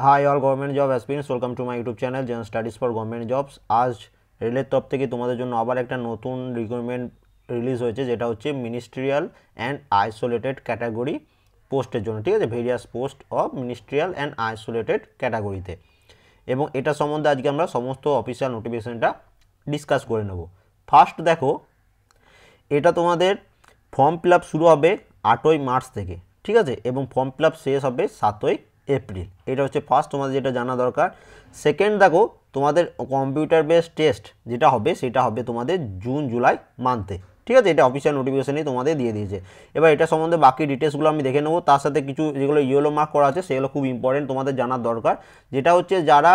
Hi all government job aspirants welcome to my YouTube channel gen studies for government jobs আজ রেলের তরফ থেকে তোমাদের জন্য আবার একটা নতুন রিক্রুটমেন্ট রিলিজ হয়েছে, যেটা হচ্ছে মিনিস্ট্রিয়াল অ্যান্ড আইসোলেটেড ক্যাটাগরি পোস্টের জন্য, ঠিক আছে? Various post of ministerial and isolated ক্যাটাগরিতে এবং এটা সম্বন্ধে আজকে আমরা সমস্ত অফিসিয়াল নোটিফিকেশানটা ডিসকাস করে নেব। ফার্স্ট দেখো, এটা তোমাদের ফর্ম ফিল শুরু হবে আটই মার্চ থেকে, ঠিক আছে? এবং ফর্ম ফিল শেষ হবে সাতই এপ্রিল। এটা হচ্ছে ফার্স্ট তোমাদের যেটা জানা দরকার। সেকেন্ড দেখো, তোমাদের কম্পিউটার বেস টেস্ট যেটা হবে, সেটা হবে তোমাদের জুন জুলাই মান্থে ঠিক আছে? এটা অফিসিয়াল নোটিফিকেশানই তোমাদের দিয়ে দিয়েছে। এবার এটা সম্বন্ধে বাকি ডিটেলসগুলো আমি দেখে নেব। তার সাথে কিছু যেগুলো ইয়েলো মার্ক করা আছে, সেগুলো খুব ইম্পর্টেন্ট তোমাদের জানার দরকার। যেটা হচ্ছে যারা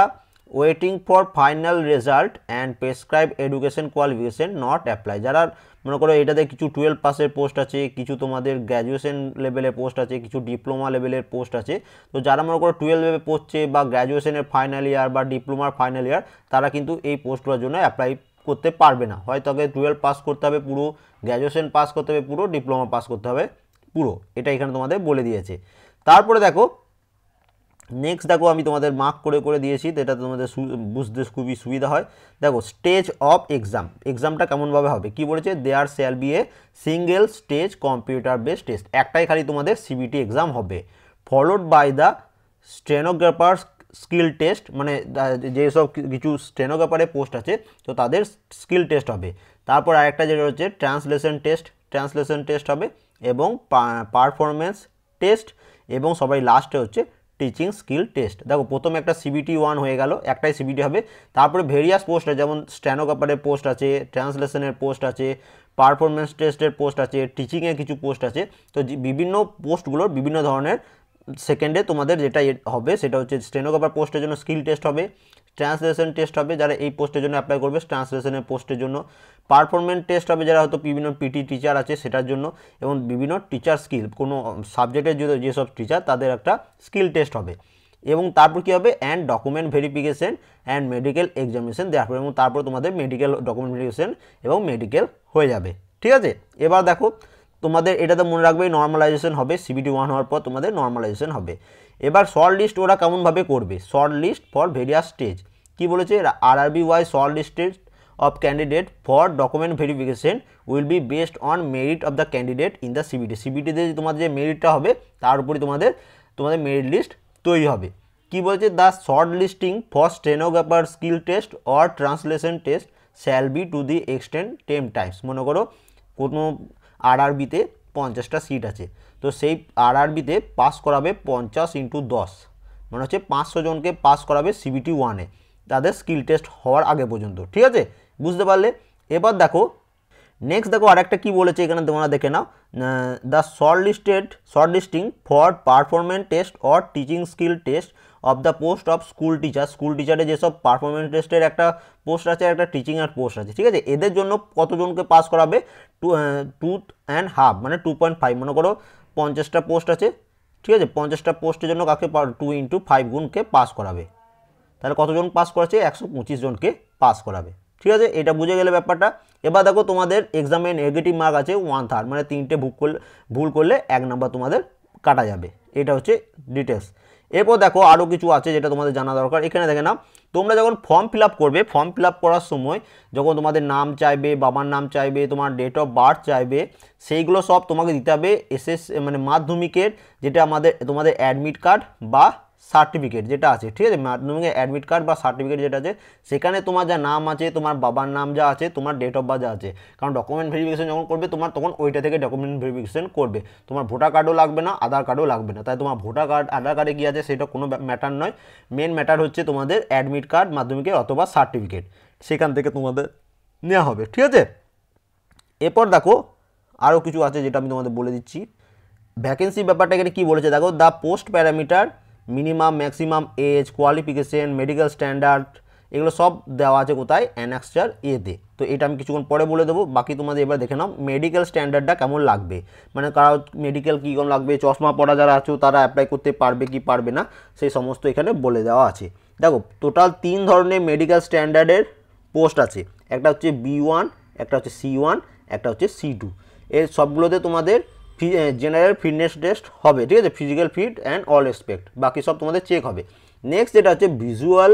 waiting for final result and prescribe education qualification not apply যারা মনে করো এটাতে কিছু টুয়েলভ পাসের পোস্ট আছে, কিছু তোমাদের গ্র্যাজুয়েশন লেভেলের পোস্ট আছে, কিছু ডিপ্লোমা লেভেলের পোস্ট আছে। তো যারা মনে করো টুয়েলভে পড়ছে বা গ্র্যাজুয়েশনের ফাইনাল ইয়ার বা ডিপ্লোমার ফাইনাল ইয়ার তারা কিন্তু এই পোস্টগুলোর জন্য অ্যাপ্লাই করতে পারবে না। হয় তবে টুয়েলভ পাস করতে হবে পুরো গ্র্যাজুয়েশন পাস করতে হবে পুরো ডিপ্লোমা পাস করতে হবে পুরো। এটা এখানে তোমাদের বলে দিয়েছে। তারপরে দেখো নেক্সট দেখো, আমি তোমাদের মার্ক করে করে দিয়েছি, তো এটা তোমাদের বুঝতে খুবই সুবিধা হয়। দেখো স্টেজ অফ এক্সাম এক্সামটা কেমনভাবে হবে? কি বলেছে? There shall be a single stage computer base test একটাই খালি তোমাদের সিবিটি এক্সাম হবে। Followed by the stenographer skill test মানে যেসব কিছু স্টেনোগ্রাফারে পোস্ট আছে, তো তাদের স্কিল টেস্ট হবে। তারপর আরেকটা যেটা হচ্ছে ট্রান্সলেশন টেস্ট ট্রান্সলেশন টেস্ট হবে, এবং পারফরমেন্স টেস্ট এবং সবাই লাস্টে হচ্ছে টিচিং স্কিল টেস্ট দেখো, প্রথমে একটা সিবিটি ওয়ান হয়ে গেল, একটাই সিবিটি হবে। তারপরে ভেরিয়াস পোস্ট আছে, যেমন স্ট্যানোকাপারের পোস্ট আছে ট্রান্সলেশনের পোস্ট আছে পারফরমেন্স টেস্টের পোস্ট আছে টিচিংয়ের কিছু পোস্ট আছে। তো বিভিন্ন পোস্টগুলোর বিভিন্ন ধরনের সেকেন্ডে তোমাদের যেটা হবে, সেটা হচ্ছে স্টেনোগ্রাফার পোস্টের জন্য স্কিল টেস্ট হবে। ট্রান্সলেশন টেস্ট হবে, যারা এই পোস্টের জন্য অ্যাপ্লাই করবে, ট্রান্সলেশনের পোস্টের জন্য। পারফরমেন্স টেস্ট হবে যারা হয়তো বিভিন্ন পিটি টিচার আছে সেটার জন্য এবং বিভিন্ন টিচার স্কিল কোনো সাবজেক্টের যেসব টিচার তাদের একটা স্কিল টেস্ট হবে। এবং তারপর কী হবে? And document verification and medical examination দেওয়ার পর এবং তারপর তোমাদের মেডিকেল ডকুমেন্ট ভেরিফিকেশন এবং মেডিকেল হয়ে যাবে। ঠিক আছে? এবার দেখো, তোমাদের এটাতে মনে রাখবে নর্মালাইজেশন হবে সিবিটি ওয়ান হওয়ার পর তোমাদের নর্মালাইজেশন হবে। এবার শর্ট লিস্ট ওরা কেমনভাবে করবে? Short list for various stage কি বলেছে? আর RB Y shortlisted of candidate for document verification will be based on merit of the candidate in the CBT সিবিটিতে তোমাদের যে মেরিটটা হবে, তার উপরে তোমাদের তোমাদের মেরিট লিস্ট তৈরি হবে। কি বলছে? The shortlisting for stenographer skill test or translation test shall be to the extent ten times মনে করো কোনো আরআরবিতে পঞ্চাশটা সিট আছে। তো সেই আরআরবিতে পাস করাবে পঞ্চাশ ইন্টু দশ। মানে হচ্ছে পাঁচশো জনকে পাস করাবে সিবিটি ওয়ানে তাদের স্কিল টেস্ট হওয়ার আগে পর্যন্ত, ঠিক আছে? বুঝতে পারলে? এবার দেখো নেক্সট দেখো আরেকটা কী বলেছে এখানে তোমরা দেখে নাও। The shortlisted shortlisting for performance test or teaching skill test of the post of school teacher school টিচারে যেসব পারফরমেন্স টেস্টের একটা পোস্ট আছে একটা টিচিংয়ের পোস্ট আছে, ঠিক আছে? এদের জন্য কতজনকে পাস করাবে? টু টু অ্যান্ড হাফ মানে টু পয়েন্ট ফাইভ মনে করো পঞ্চাশটা পোস্ট আছে, ঠিক আছে? পঞ্চাশটা পোস্টের জন্য কাকে টু ইন্টু ফাইভ গুণকে পাস করাবে। তাহলে কতজন পাস করাচ্ছে একশো পঁচিশ জনকে পাস করাবে। ঠিক আছে? এটা বুঝে গেলে ব্যাপারটা। এবার দেখো তোমাদের এক্সামে নেগেটিভ মার্ক আছে ওয়ান থার্ড মানে তিনটে ভুল করলে ভুল করলে এক নাম্বার তোমাদের কাটা যাবে। এটা হচ্ছে ডিটেলস এরপর দেখো আরও কিছু আছে যেটা তোমাদের জানা দরকার। এখানে দেখে না তোমরা যখন ফর্ম ফিল করবে ফর্ম ফিল করার সময় যখন তোমাদের নাম চাইবে, বাবার নাম চাইবে, তোমার ডেট অফ বার্থ চাইবে, সেইগুলো সব তোমাকে দিতে হবে এসএস মানে মাধ্যমিকের, যেটা আমাদের, তোমাদের অ্যাডমিট কার্ড বা সার্টিফিকেট যেটা আছে, ঠিক আছে? মাধ্যমিকের অ্যাডমিট কার্ড বা সার্টিফিকেট যেটা আছে, সেখানে তোমার যা নাম আছে, তোমার বাবার নাম যা আছে, তোমার ডেট অফ বার্থ যা আছে, কারণ ডকুমেন্ট ভেরিফিকেশন যখন করবে, তোমার তখন ওইটা থেকে ডকুমেন্ট ভেরিফিকেশন করবে। তোমার ভোটার কার্ডও লাগবে না আধার কার্ডও লাগবে না। তাই তোমার ভোটার কার্ড আধার কার্ডে কী আছে, সেটা কোনো ম্যাটার নয়। মেন ম্যাটার হচ্ছে তোমাদের অ্যাডমিট কার্ড মাধ্যমিকের অথবা সার্টিফিকেট সেখান থেকে তোমাদের নেওয়া হবে, ঠিক আছে? এরপর দেখো আরও কিছু আছে যেটা আমি তোমাদের বলে দিচ্ছি। ভ্যাকেন্সি ব্যাপারটা এখানে কী বলেছে? দেখো the post parameter minimum maximum age qualification medical standard এগুলো সব দেওয়া আছে কোথায়? অ্যানাক্সচার এতে তো। এটা আমি কিছুক্ষণ পরে বলে দেবো। বাকি তোমাদের এবার দেখে নাও মেডিকেল স্ট্যান্ডার্ডটা কেমন লাগবে। মানে কারও মেডিকেল কী কেমন লাগবে, চশমা পড়া যারা আছো তারা অ্যাপ্লাই করতে পারবে কি পারবে না, সেই সমস্ত এখানে বলে দেওয়া আছে। দেখো টোটাল তিন ধরনের মেডিকেল স্ট্যান্ডার্ডের পোস্ট আছে। একটা হচ্ছে বি ওয়ান একটা হচ্ছে সি ওয়ান একটা হচ্ছে সি টু এর সবগুলোতে তোমাদের জেনারেল ফিটনেস টেস্ট হবে, ঠিক আছে? Physical fit and all expect বাকি সব তোমাদের চেক হবে। নেক্সট যেটা হচ্ছে ভিজুয়াল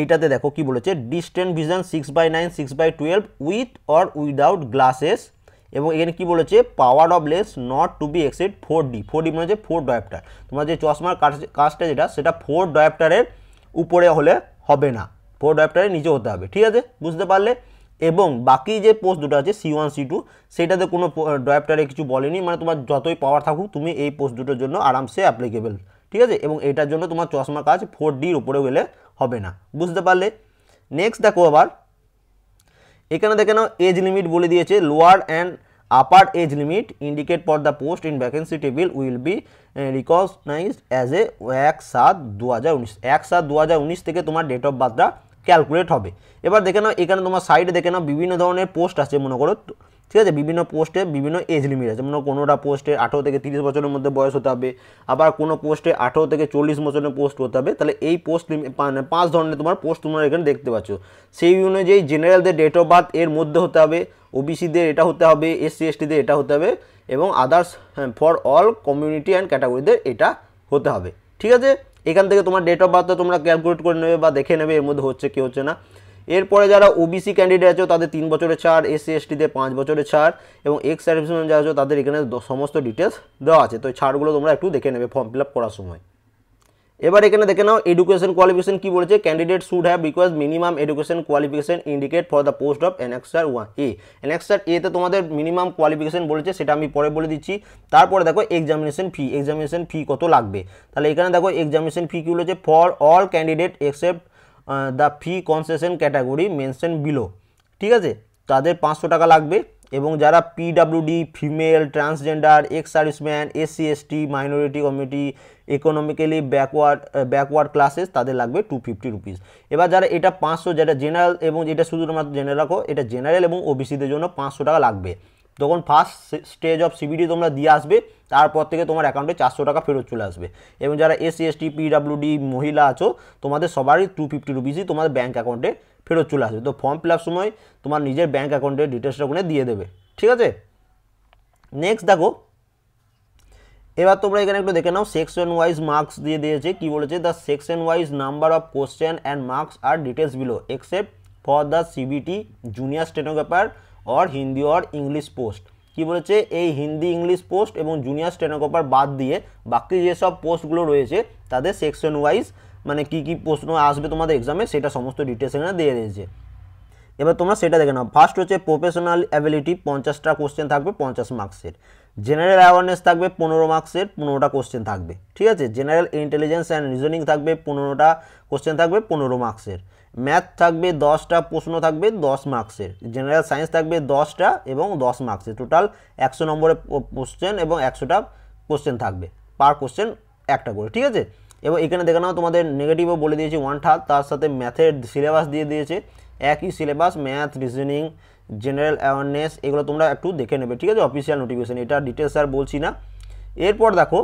এইটাতে দেখো কি বলেছে distant vision six by nine six by twelve with or without glasses এবং এখানে কি বলেছে power of lens not to be exceed four D four D মানে হচ্ছে ফোর ডয়াপ্টার তোমার যে চশমার কাজটা যেটা, সেটা ফোর ডয়াপ্টারের উপরে হলে হবে না। ফোর ডয়াপ্টারের নিচে হতে হবে, ঠিক আছে? বুঝতে পারলে? এবং বাকি যে পোস্ট দুটো আছে সি ওয়ান সি টু সেইটাতে কোনো ডয়াপ্টারে কিছু বলেনি মানে তোমার যতই পাওয়ার থাকুক, তুমি এই পোস্ট দুটোর জন্য আরামসে অ্যাপ্লিকেবল ঠিক আছে? এবং এটার জন্য তোমার চশমা কাজ ফোর ডির উপরে গেলে হবে না, বুঝতে পারলে? নেক্সট দেখো আবার, এখানে দেখে নাও এজ লিমিট বলে দিয়েছে lower and upper age limit indicate for the post in vacancy table will be recognized as a এক সাত দু হাজার উনিশ এক সাত দু হাজার উনিশ থেকে তোমার ডেট অফ বার্থটা ক্যালকুলেট হবে। এবার দেখে নাও, এখানে তোমার সাইডে দেখে নাও বিভিন্ন ধরনের পোস্ট আছে মনে করো। ঠিক আছে? বিভিন্ন পোস্টে বিভিন্ন এজ লিমিট আছে। মনে কোনোটা পোস্টে আঠেরো থেকে তিরিশ বছরের মধ্যে বয়স হতে হবে, আবার কোনো পোস্টে আঠেরো থেকে চল্লিশ বছরের পোস্ট হতে হবে। তাহলে এই পোস্ট মানে পাঁচ ধরনের তোমার পোস্ট তোমরা এখানে দেখতে পাচ্ছ। সেই অনুযায়ী জেনারেলদের ডেট অফ বার্থ এর মধ্যে হতে হবে ওবিসিদের এটা হতে হবে এসসি এসটিদের এটা হতে হবে, এবং others for all community and ক্যাটাগরিদের এটা হতে হবে। ঠিক আছে? এখান থেকে তোমার ডেট অফ বার্থটা তোমরা ক্যালকুলেট করে নেবে বা দেখে নেবে, এর মধ্যে হচ্ছে কি হচ্ছে না। এরপরে যারা ওবিসি ক্যান্ডিডেট আছে, তাদের তিন বছরের ছাড় এসসি এসটিতে পাঁচ বছরের ছাড় এবং এক্স সার্ভিসম্যান যারা তাদের এখানে সমস্ত ডিটেলস দেওয়া আছে। তো ছাড়গুলো তোমরা একটু দেখে নেবে ফর্ম ফিল আপ করার সময়। এবার এখানে দেখে নাও এডুকেশন কোয়ালিফিকেশন কি বলেছে? Candidate should have requires minimum education qualification indicate for the post of annexure one A annexure এতে তোমাদের মিনিমাম কোয়ালিফিকেশন বলেছে, সেটা আমি পরে বলে দিচ্ছি। তারপরে দেখো এক্সামিনেশন ফি এক্সামিনেশন ফি কত লাগবে? তাহলে এখানে দেখো এক্সামিনেশন ফি কি বলেছে? For all candidate except the fee concession category mention below ঠিক আছে? তাদের পাঁচশো টাকা লাগবে। এবং যারা PWD female transgender ex serviceman SC ST minority community economically backward backward classes তাদের লাগবে টু ফিফটি রুপিস এবার যারা এটা পাঁচশো, যেটা জেনারেল এবং এটা শুধুমাত্র জেনারেল রাখো, এটা জেনারেল এবং ওবিসিদের জন্য পাঁচশো টাকা লাগবে। তখন ফার্স্ট স্টেজ অফ সিবিডি তোমরা দিয়ে আসবে, তারপর থেকে তোমার অ্যাকাউন্টে চারশো টাকা ফেরত চলে আসবে। এবং যারা এসসি এসটি পিডাব্লিউডি মহিলা আছো, তোমাদের সবারই টু ফিফটি রুপিসই তোমাদের ব্যাঙ্ক অ্যাকাউন্টে ফেরত চলে আসবে। তো ফর্ম ফিল সময় তোমার নিজের ব্যাঙ্ক অ্যাকাউন্টের ডিটেলসটা ওখানে দিয়ে দেবে। ঠিক আছে? নেক্সট দেখো, এবার তোমরা এখানে একটু দেখে নাও সেকশন ওয়াইজ মার্কস দিয়ে দিয়েছে, কি বলেছে? The section wise number of question and marks are details below except for the CBT junior stenographer or Hindi or English post কি বলেছে? এই হিন্দি ইংলিশ পোস্ট এবং জুনিয়র স্টেনোগ্রাফার বাদ দিয়ে বাকি যেসব পোস্টগুলো রয়েছে, তাদের সেকশন ওয়াইজ মানে কি কি প্রশ্ন আসবে তোমাদের এক্সামে সেটা সমস্ত ডিটেলস এখানে দিয়ে দিয়েছে। এবার তোমরা সেটা দেখে নাও। ফার্স্ট হচ্ছে প্রফেশনাল অ্যাবিলিটি পঞ্চাশটা কোশ্চেন থাকবে, পঞ্চাশ মার্কসের জেনারেল অ্যাওয়ারনেস থাকবে, পনেরো মার্কসের পনেরোটা কোশ্চেন থাকবে। ঠিক আছে? জেনারেল ইন্টেলিজেন্স অ্যান্ড রিজনিং থাকবে, পনেরোটা কোশ্চেন থাকবে, পনেরো মার্কসের ম্যাথ থাকবে দশটা, প্রশ্ন থাকবে দশ মার্কসের জেনারেল সায়েন্স থাকবে দশটা এবং দশ মার্কসের টোটাল একশো নম্বরের কোশ্চেন এবং একশোটা কোশ্চেন থাকবে পার কোশ্চেন একটা করে, ঠিক আছে? এবং এখানে দেখে নাও, তোমাদের নেগেটিভও বলে দিয়েছে ওয়ান থার্ড তার সাথে ম্যাথের সিলেবাস দিয়ে দিয়েছে। একই syllabus math reasoning general awareness এগুলো তোমরা একটু দেখে নেবে, ঠিক আছে? অফিসিয়াল নোটিফিকেশান এটা ডিটেলস আর বলছি না। এরপর দেখো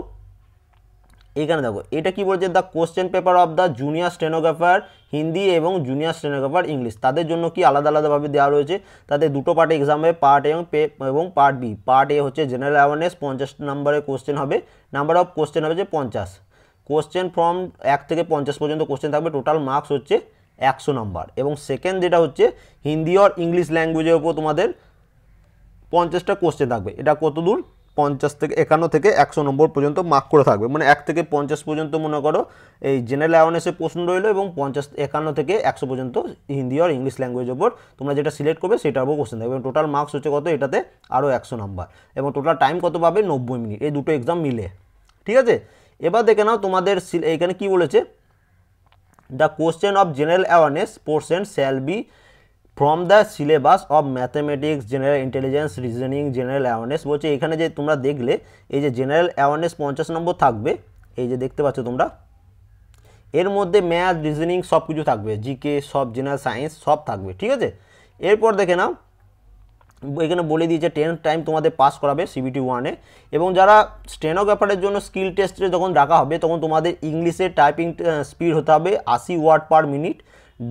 এখানে দেখো, এটা কি বলছে? The question paper of the junior stenographer Hindi এবং জুনিয়র স্টেনোগ্রাফার ইংলিশ তাদের জন্য কি আলাদা আলাদাভাবে দেওয়া রয়েছে? তাদের দুটো পার্টে এক্সাম হবে পার্ট এবং পে, এবং পার্ট বি পার্ট এ হচ্ছে জেনারেল অ্যাওয়ারনেস পঞ্চাশ নম্বরের কোশ্চেন হবে। নাম্বার অফ কোশ্চেন হবে যে পঞ্চাশ। কোশ্চেন ফ্রম এক থেকে পঞ্চাশ পর্যন্ত কোশ্চেন থাকবে টোটাল মার্কস হচ্ছে একশো নম্বর এবং সেকেন্ড যেটা হচ্ছে, হিন্দি আর ইংলিশ ল্যাঙ্গুয়েজের উপর তোমাদের পঞ্চাশটা কোশ্চেন থাকবে। এটা কত দূর? পঞ্চাশ থেকে একান্ন থেকে একশো নম্বর পর্যন্ত মার্ক করে থাকবে। মানে এক থেকে পঞ্চাশ পর্যন্ত মনে করো এই জেনারেল অ্যাওয়ারনেসের প্রশ্ন রইল এবং পঞ্চাশ একান্ন থেকে একশো পর্যন্ত হিন্দি আর ইংলিশ ল্যাঙ্গুয়েজের উপর তোমরা যেটা সিলেক্ট করবে সেটার উপর কোশ্চেন থাকবে। এবং টোটাল মার্কস হচ্ছে কত? এটাতে আরও একশো নম্বর এবং টোটাল টাইম কত পাবে? নব্বই মিনিট এই দুটো এক্সাম মিলে। ঠিক আছে? এবার দেখে নাও তোমাদের এখানে কি বলেছে? The question of general awareness portion shall be from the syllabus of mathematics general intelligence reasoning general awareness বলছে, এখানে যে তোমরা দেখলে, এই যে জেনারেল অ্যাওয়ারনেস পঞ্চাশ নম্বর থাকবে, এই যে দেখতে পাচ্ছ তোমরা, এর মধ্যে ম্যাথ রিজনিং সব কিছু থাকবে জিকে সব জেনারেল সায়েন্স সব থাকবে, ঠিক আছে? এরপর দেখে নাও, এখানে বলে দিয়েছে টেন টাইম তোমাদের পাস করাবে সিবিটি ওয়ানে এবং যারা স্টেনোগ্রাফারের জন্য স্কিল টেস্টে যখন ডাকা হবে, তখন তোমাদের ইংলিশে টাইপিং স্পিড হতে হবে আশি ওয়ার্ড পার মিনিট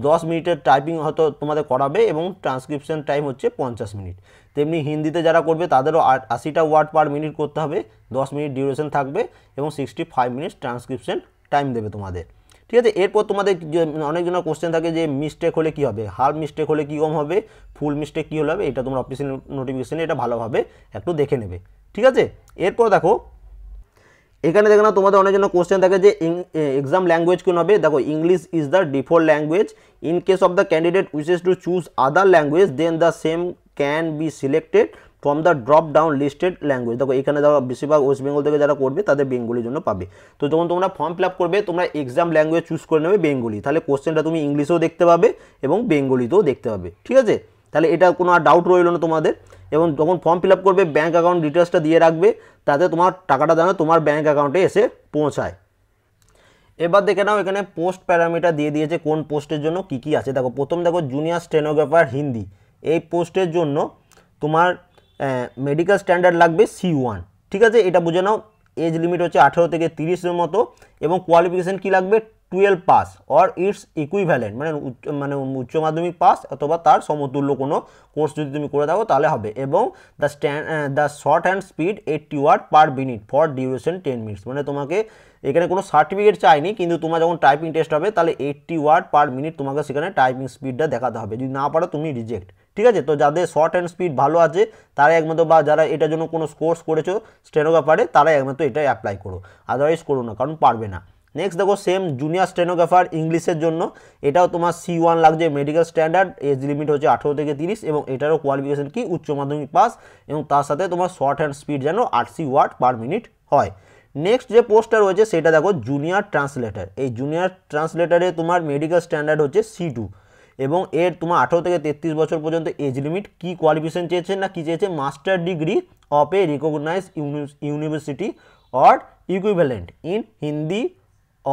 দশ মিনিটের টাইপিং হয়তো তোমাদের করাবে এবং ট্রান্সক্রিপশন টাইম হচ্ছে পঞ্চাশ মিনিট। তেমনি হিন্দিতে যারা করবে, তাদেরও আশিটা ওয়ার্ড পার মিনিট করতে হবে। দশ মিনিট ডিউরেশন থাকবে এবং sixty five minutes transcription time দেবে তোমাদের। ঠিক আছে? এরপর তোমাদের অনেকজনের কোশ্চেন থাকে যে মিস্টেক হলে কি হবে? হাফ মিস্টেক হলে কী কম হবে? ফুল মিস্টেক কী হলে হবে? এটা তোমরা অফিসিয়াল নোটিফিকেশানে এটা ভালোভাবে একটু দেখে নেবে। ঠিক আছে? এরপর দেখো এখানে দেখো না তোমাদের অনেকজন কোশ্চেন থাকে যে এক্সাম ল্যাঙ্গুয়েজ কোন হবে? দেখো English is the default language in case of the candidate wishes to choose other language then the same can be selected from the drop down listed language দেখো, এখানে দেখো, বেশিরভাগ ওয়েস্ট বেঙ্গল থেকে যারা করবে, তাদের বেঙ্গলির জন্য পাবে। তো যখন তোমরা ফর্ম ফিল করবে, তোমরা এক্সাম ল্যাঙ্গুয়েজ চুজ করে নেবে বেঙ্গলি তাহলে কোশ্চেনটা তুমি ইংলিশেও দেখতে পাবে এবং বেঙ্গলিতেও দেখতে পাবে। ঠিক আছে? তাহলে এটা কোনো আর ডাউট রইল না তোমাদের। এবং যখন ফর্ম ফিল করবে ব্যাঙ্ক অ্যাকাউন্ট ডিটেলসটা দিয়ে রাখবে, তাতে তোমার টাকাটা যেন তোমার ব্যাঙ্ক অ্যাকাউন্টে এসে পৌঁছায়। এবার দেখে নাও এখানে পোস্ট প্যারামিটার দিয়ে দিয়েছে কোন পোস্টের জন্য কি কি আছে। দেখো, প্রথম দেখো জুনিয়র স্টেনোগ্রাফার হিন্দি। এই পোস্টের জন্য তোমার মেডিকেল স্ট্যান্ডার্ড লাগবে সি ওয়ান ঠিক আছে? এটা বুঝে নাও এজ লিমিট হচ্ছে আঠেরো থেকে তিরিশের মতো। এবং কোয়ালিফিকেশান কী লাগবে? Twelve pass or it's equivalent মানে উচ্চ মানে উচ্চ মাধ্যমিক পাস অথবা তার সমতুল্য কোনো কোর্স যদি তুমি করে থাকো তাহলে হবে। এবং the stand the shorthand speed eighty word per minute for duration ten minutes মানে তোমাকে এখানে কোনো সার্টিফিকেট চাইনি, কিন্তু তোমার যখন টাইপিং টেস্ট হবে, তাহলে এইটটি ওয়ার্ড পার মিনিট তোমাকে সেখানে টাইপিং স্পিডটা দেখাতে হবে। যদি না পারো, তুমি রিজেক্ট ঠিক আছে? তো যাদের শর্ট হ্যান্ড স্পিড ভালো আছে, তারা একমাত্র বা যারা এটার জন্য কোনো কোর্স করেছ স্টেনোগ্রাফারে তারা একমাত্র এটা অ্যাপ্লাই করো। আদারওয়াইজ করো না, কারণ পারবে না। নেক্সট দেখো সেম জুনিয়র স্টেনোগ্রাফার ইংলিশের জন্য। এটাও তোমার সি ওয়ান লাগছে মেডিকেল স্ট্যান্ডার্ড এজ লিমিট হচ্ছে আঠেরো থেকে তিরিশ এবং এটারও কোয়ালিফিকেশন কি? উচ্চ মাধ্যমিক পাস এবং তার সাথে তোমার শর্ট হ্যান্ড স্পিড যেন আটশি ওয়াট পার মিনিট হয়। নেক্সট যে পোস্টটা রয়েছে, সেটা দেখো জুনিয়র ট্রান্সলেটার এই জুনিয়র ট্রান্সলেটারে তোমার মেডিকেল স্ট্যান্ডার্ড হচ্ছে সি টু এবং এর তোমার আঠেরো থেকে তেত্রিশ বছর পর্যন্ত এজ লিমিট কী কোয়ালিফিকেশন চেয়েছে না কী চেয়েছে? Master degree of a recognise university or equivalent in Hindi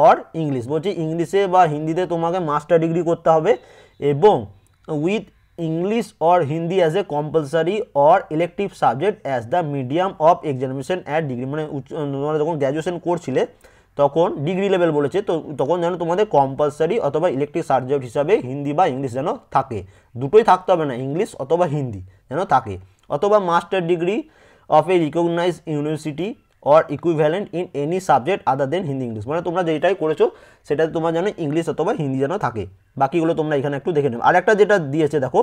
or English বলছে ইংলিশে বা হিন্দিতে তোমাকে মাস্টার ডিগ্রি করতে হবে এবং with English or Hindi as a compulsory or elective subject as the medium of examination at degree মানে তোমরা যখন গ্র্যাজুয়েশন করছিলে, তখন ডিগ্রি লেভেল বলেছে, তো তখন যেন তোমাদের কম্পালসারি অথবা ইলেকট্রিক সাবজেক্ট হিসাবে হিন্দি বা ইংলিশ যেন থাকে। দুটোই থাকতে হবে না ইংলিশ অথবা হিন্দি যেন থাকে। অথবা master degree of a recognise university or equivalent in any subject other than Hindi English মানে তোমরা যেটাই করেছ সেটা তোমার যেন ইংলিশ অথবা হিন্দি যেন থাকে। বাকিগুলো তোমরা এখানে একটু দেখে নেবে। আর একটা যেটা দিয়েছে, দেখো।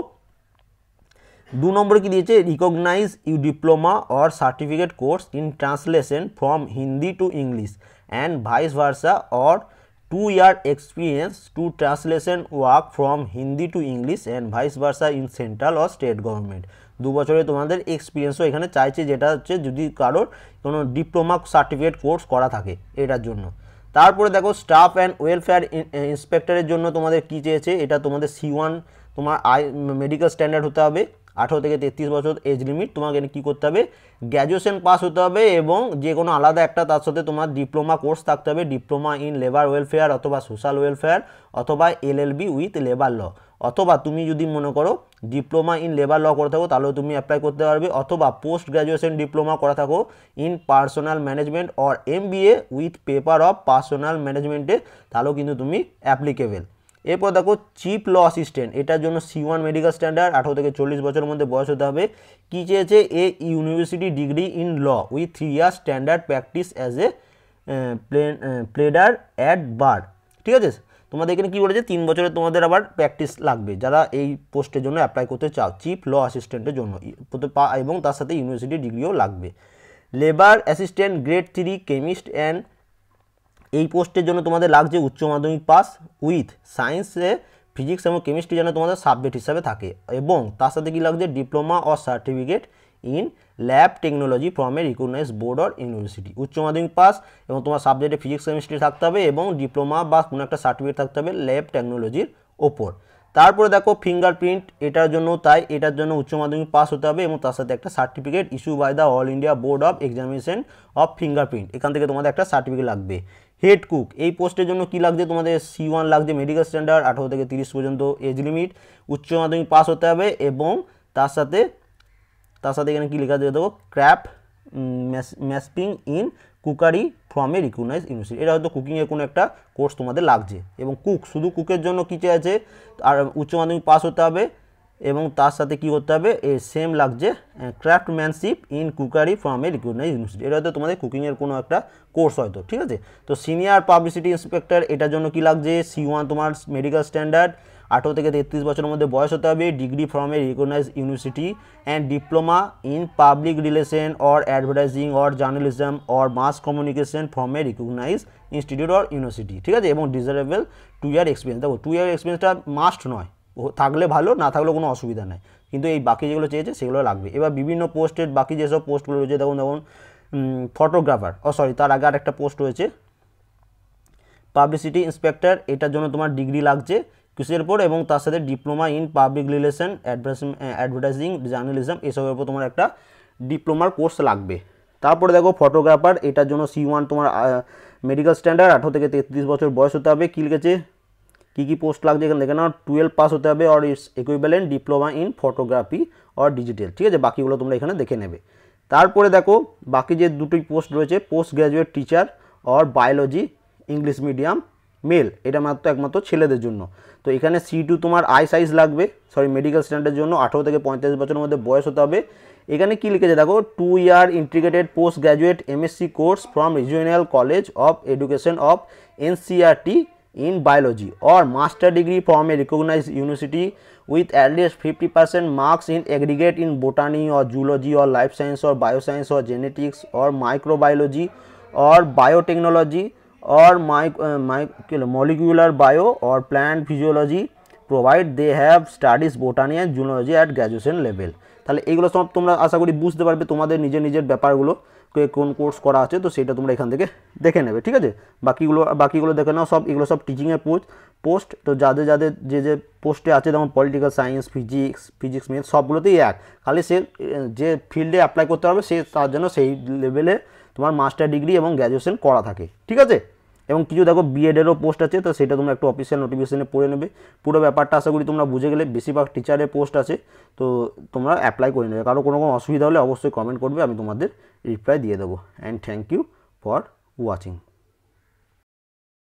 দু নম্বরে কি দিয়েছে? Recognise you diploma or certificate course in translation from Hindi to English and vice versa or two year experience to translation work from Hindi to English and vice versa in central or state government দু বছরে তোমাদের এক্সপিরিয়েন্সও এখানে চাইছে যেটা হচ্ছে যদি কারোর কোনো ডিপ্লোমা সার্টিফিকেট কোর্স করা থাকে এটার জন্য। তারপরে দেখো স্টাফ অ্যান্ড ওয়েলফেয়ার ইন্সপেক্টরের জন্য তোমাদের কী চেয়েছে? এটা তোমাদের সি ওয়ান তোমার আই মেডিকেল স্ট্যান্ডার্ড হতে হবে। আঠেরো থেকে তেত্রিশ বছর এজ লিমিট তোমাকে কী করতে হবে? গ্র্যাজুয়েশন পাস হতে হবে এবং যে কোনো আলাদা একটা তার সাথে তোমার ডিপ্লোমা কোর্স থাকতে হবে। ডিপ্লোমা ইন লেবার ওয়েলফেয়ার অথবা সোশ্যাল ওয়েলফেয়ার অথবা এলএলবি উইথ লেবার ল অথবা তুমি যদি মনে করো ডিপ্লোমা ইন লেবার ল করে থাকো, তাহলেও তুমি অ্যাপ্লাই করতে পারবে। অথবা পোস্ট গ্র্যাজুয়েশন ডিপ্লোমা করা থাকো in personal management or M with paper of personal ম্যানেজমেন্টে তাহলেও কিন্তু তুমি অ্যাপ্লিকেবেল এরপর দেখো চিফ ল অ্যাসিস্ট্যান্ট এটার জন্য সি ওয়ান মেডিকেল স্ট্যান্ডার্ড আঠারো থেকে চল্লিশ বছরের মধ্যে বয়স হতে হবে। কী চেয়েছে? A university degree in law with three year standard practice as a pleader at bar ঠিক আছে? তোমাদের এখানে কী বলেছে? তিন বছরে তোমাদের আবার প্র্যাকটিস লাগবে। যারা এই পোস্টের জন্য অ্যাপ্লাই করতে চাও চিফ ল অ্যাসিস্ট্যান্টের জন্য এবং তার সাথে ইউনিভার্সিটি ডিগ্রিও লাগবে। Labour assistant grade three chemist and এই পোস্টের জন্য তোমাদের লাগছে উচ্চ মাধ্যমিক পাস উইথ সায়েন্সে ফিজিক্স এবং কেমিস্ট্রি যেন তোমাদের সাবজেক্ট হিসাবে থাকে। এবং তার সাথে কী লাগছে? Diploma or certificate in lab technology from a recognise board or university উচ্চ মাধ্যমিক পাস এবং তোমার সাবজেক্টে ফিজিক্স কেমিস্ট্রি থাকতে হবে এবং ডিপ্লোমা বা কোনো একটা সার্টিফিকেট থাকতে হবে ল্যাব টেকনোলজির ওপর। তারপরে দেখো ফিঙ্গারপ্রিন্ট এটার জন্য তাই, এটার জন্য উচ্চ মাধ্যমিক পাস হতে হবে এবং তার সাথে একটা certificate issue by the all India board of examination of fingerprint এখান থেকে তোমাদের একটা সার্টিফিকেট লাগবে। হেড কুক এই পোস্টের জন্য কি লাগছে তোমাদের? সি ওয়ান লাগছে মেডিকেল স্ট্যান্ডার্ড আঠারো থেকে তিরিশ পর্যন্ত এজ লিমিট উচ্চ মাধ্যমিক পাস হতে হবে এবং তার সাথে তার সাথে এখানে কী লেখা দিয়ে দেবো craftsmanship in cookery from a recognise university এটা হয়তো কুকিংয়ের কোনো একটা কোর্স তোমাদের লাগছে। এবং কুক শুধু কুকের জন্য কী চেয়েছে আর উচ্চ মাধ্যমিক পাস হতে হবে এবং তার সাথে কি করতে হবে? এ সেম লাগছে craftsmanship in cookery from a recognise university এটা হয়তো তোমাদের কুকিংয়ের কোনো একটা কোর্স হয়তো, ঠিক আছে? তো সিনিয়র পাবলিসিটি ইন্সপেক্টর এটার জন্য কি লাগছে? সি ওয়ান তোমার মেডিকেল স্ট্যান্ডার্ড আঠেরো থেকে তেত্রিশ বছরের মধ্যে বয়স হতে হবে, degree from recognise university and diploma in public relation or advertising or journalism or mass communication from recognise institute or university ঠিক আছে? এবং ডিজারেবল টু ইয়ার এক্সপিরিয়েন্স দেখো টু ইয়ার এক্সপিরিয়েন্সটা মাস্ট নয়। থাকলে ভালো, না থাকলেও কোনো অসুবিধা নেই। কিন্তু এই বাকি যেগুলো চেয়েছে, সেগুলো লাগবে। এবার বিভিন্ন পোস্টের বাকি যেসব পোস্টগুলো রয়েছে, দেখুন দেখুন ফটোগ্রাফার ও সরি তার আগে আর একটা পোস্ট রয়েছে। পাবলিসিটি ইন্সপেক্টর এটার জন্য তোমার ডিগ্রি লাগছে। কিসের উপর এবং তার সাথে diploma in public relation advertising, journalism এসবের উপর তোমার একটা ডিপ্লোমার কোর্স লাগবে। তারপরে দেখো ফটোগ্রাফার, এটার জন্য সি ওয়ান তোমার মেডিকেল স্ট্যান্ডার্ড আঠেরো থেকে তেত্রিশ বছর বয়স হতে হবে, কী লিখেছে? কী কী পোস্ট লাগছে এখানে দেখে নাও টুয়েলভ পাস হতে হবে or it's equivalent diploma in photography or digital ঠিক আছে? বাকিগুলো তোমরা এখানে দেখে নেবে। তারপরে দেখো বাকি যে দুটোই পোস্ট রয়েছে post graduate teacher or biology English medium male, এটা মাত্র একমাত্র ছেলেদের জন্য। তো এখানে সি টু তোমার আই সাইজ লাগবে সরি মেডিকেল স্ট্যান্ডের জন্য আঠেরো থেকে পঁয়তাল্লিশ বছরের মধ্যে বয়স হতে হবে। এখানে কী লিখেছে দেখো? Two year integrated post graduate MSc course from regional college of education of NCERT in biology or master degree from a recognise university with at least fifty percent marks in aggregate in botany or zoology or life science or bioscience or genetics or microbiology or biotechnology or uh, molecular bio or plant physiology provide they have studies botany and zoology at graduation level. তাহলে এগুলো সব তোমরা আশা করি বুঝতে পারবে তোমাদের নিজের নিজের ব্যাপারগুলো কোন কোর্স করা আছে তো সেটা তোমরা এখান থেকে দেখে নেবে ঠিক আছে? বাকিগুলো বাকিগুলো দেখে নাও সব এগুলো সব টিচিংয়ের পোস্ট পোস্ট তো যাদের যাদের যে যে পোস্টে আছে যেমন political science physics physics math সবগুলোতেই এক। খালি সে যে ফিল্ডে অ্যাপ্লাই করতে পারবে সে তার জন্য সেই লেভেলে তোমার মাস্টার ডিগ্রি এবং গ্র্যাজুয়েশন করা থাকে ঠিক আছে? এবং কিছু দেখো বিএডেরও পোস্ট আছে, তো সেটা তোমরা একটু অফিসিয়াল নোটিফিকেশনে পড়ে নেবে। পুরো ব্যাপারটা আশা করি তোমরা বুঝে গেলে, বেশিরভাগ টিচারের পোস্ট আছে, তো তোমরা অ্যাপ্লাই করে নেবে। কারও কোনো কোনো অসুবিধা হলে অবশ্যই কমেন্ট করবে, আমি তোমাদের রিপ্লাই দিয়ে দেবো। And thank you for watching